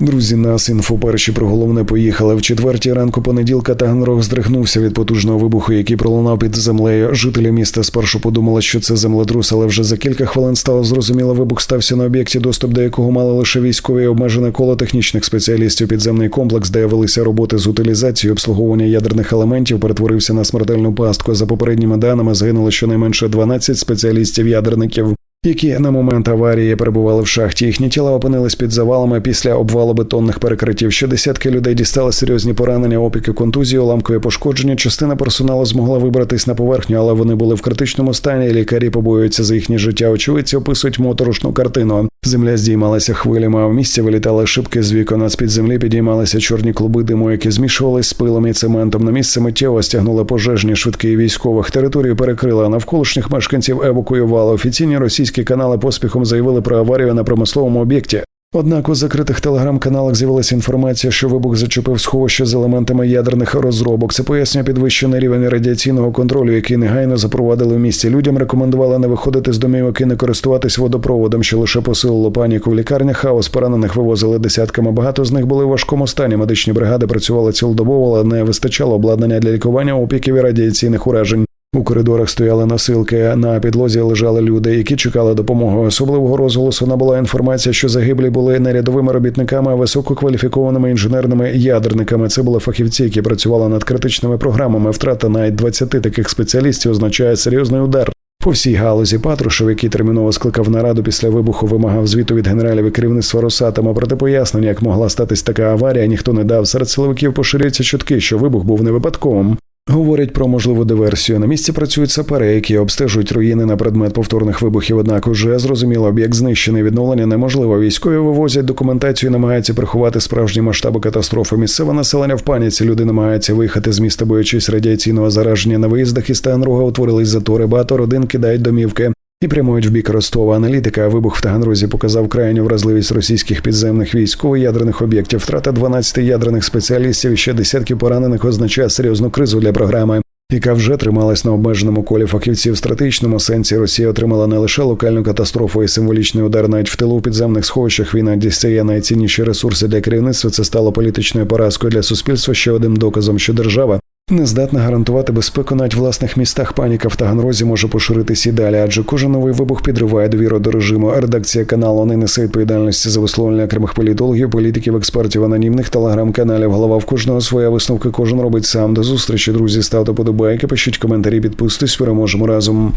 Друзі, нас інфо перші про головне поїхали. В четвертій ранку понеділка Таганрог здригнувся від потужного вибуху, який пролунав під землею. Жителі міста спершу подумали, що це землетрус, але вже за кілька хвилин стало зрозуміло, вибух стався на об'єкті, доступ до якого мали лише військові і обмежене коло технічних спеціалістів. Підземний комплекс, де велися роботи з утилізації, обслуговування ядерних елементів, перетворився на смертельну пастку. За попередніми даними загинуло щонайменше 12 спеціалістів-ядерників. Які на момент аварії перебували в шахті. Їхні тіла опинились під завалами після обвалу бетонних перекриттів. Ще десятки людей дістали серйозні поранення, опіки, контузії, уламкові пошкодження. Частина персоналу змогла вибратись на поверхню, але вони були в критичному стані. Лікарі побоюються за їхнє життя. Очевидці описують моторошну картину. Земля здіймалася хвилями, а в місці вилітали шибки з вікон. А з під землі підіймалися чорні клуби диму, які змішувались з пилом і цементом. На місце миттєво стягнули пожежні швидкі військових. Територію перекрили, а навколишніх мешканців евакуювали. Офіційні російські канали поспіхом заявили про аварію на промисловому об'єкті. Однак у закритих телеграм-каналах з'явилася інформація, що вибух зачепив сховище з елементами ядерних розробок. Це пояснює підвищений рівень радіаційного контролю, який негайно запровадили в місті. Людям рекомендували не виходити з домівок і не користуватись водопроводом, що лише посилило паніку в лікарнях. Хаос поранених вивозили десятками. Багато з них були в важкому стані. Медичні бригади працювали цілодобово, але не вистачало обладнання для лікування опіків і радіаційних уражень. У коридорах стояли носилки. На підлозі лежали люди, які чекали допомоги. Особливого розголосу набула інформація, що загиблі були не рядовими робітниками, а висококваліфікованими інженерними ядерниками. Це були фахівці, які працювали над критичними програмами. Втрата навіть 20 таких спеціалістів означає серйозний удар. По всій галузі Патрушев, який терміново скликав нараду після вибуху, вимагав звіту від генералів і керівництва Росатома. Проте пояснення, як могла статись така аварія, ніхто не дав. Серед силовиків поширюються чутки, що вибух був не випадковим. Говорять про можливу диверсію. На місці працюють сапери, які обстежують руїни на предмет повторних вибухів. Однак уже зрозуміло, об'єкт знищений відновлення неможливо. Військові вивозять документацію, і намагаються приховати справжні масштаби катастрофи. Місцеве населення в паніці. Люди намагаються виїхати з міста, боячись радіаційного зараження. На виїздах із Таганрога утворились затори. Багато родин кидають домівки. І прямують в бік Ростова. Аналітика вибух в Таганрозі показав крайню вразливість російських підземних військово-ядерних об'єктів. Втрата 12 ядерних спеціалістів і ще десятків поранених означає серйозну кризу для програми, яка вже трималась на обмеженому колі фахівців. В стратегічному сенсі Росія отримала не лише локальну катастрофу і символічний удар, навіть в тилу підземних сховищах. Війна дістає найцінніші ресурси для керівництва. Це стало політичною поразкою для суспільства. Ще одним доказом, що держава не здатна гарантувати безпеку навіть власних містах. Паніка в Таганрозі може поширитись і далі, адже кожен новий вибух підриває довіру до режиму. Редакція каналу не несе відповідальності за висловлення окремих політологів, політиків, експертів, анонімних телеграм-каналів. Голова в кожного своя висновка. Кожен робить сам. До зустрічі, друзі. Ставте подобайки, пишіть коментарі, підписуйтесь. Переможемо разом.